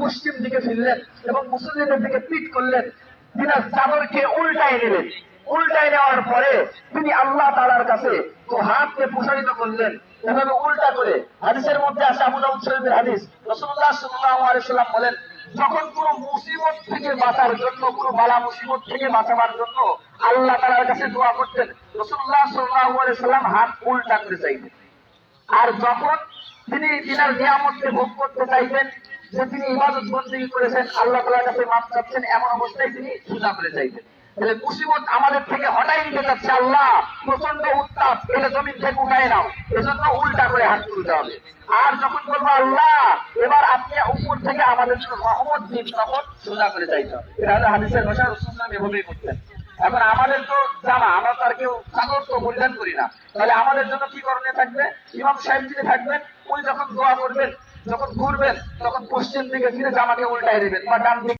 পশ্চিম দিকে ফিরলেন এবং মুসল্লিদের দিকে পিট করলেন। তিনার চাদরকে উল্টায় নিলেন। উল্টায় নেওয়ার পরে তিনি আল্লাহ তালার কাছে তো হাতকে প্রসারিত করলেন। এভাবে উল্টা করে হাদিসের মধ্যে আছে আবু দাউদ শরীফের হাদিস। রাসূলুল্লাহ সাল্লাল্লাহু আলাইহি সাল্লাম বলেন, যখন কোনো মুসিবত থেকে বাঁচার জন্য, কোনো বালা মুসিবত থেকে বাঁচাবার জন্য আল্লাহ তাআলার কাছে দোয়া করতেন, রাসূলুল্লাহ সাল্লাল্লাহু আলাইহি সাল্লাম হাত উল্টা করে চাইতেন। আর যখন তিনি তিনার নিয়ামতকে ভোগ করতে চাইবেন যে তিনি ইবাদত বন্দী করেছেন, আল্লাহ তালার কাছে মাপ চাচ্ছেন, এমন অবস্থায় তিনি সুজা করে চাইবেন তাহলে মুসিবত আমাদের থেকে হটাই নিতে চাচ্ছে আল্লাহ প্রচণ্ড উত্তাপ এলে জমিন থেকে উঠায় নাও। এজন্য উল্টা করে হাত তুলতে হবে। আর যখন বলব, আল্লাহ, এবার আপনি উপর থেকে আমাদের জন্য রহমত দিন, তখন সোজা করে চাইতে হবে। এটা হলো হাদিসের ভাষা রসুলাম এভাবেই করতেন এখন আমাদের তো জামা আমরা তো আর কেউ চাদর তো পরিধান করি না। তাহলে আমাদের জন্য কি করণীয় থাকবে? ইমাম সাহেব যিনি থাকবেন, উনি যখন দোয়া করবেন যখন ঘুরবেন তখন পশ্চিম দিকে ফিরে জামাকে উল্টাই দেবেন বা ডান দিকে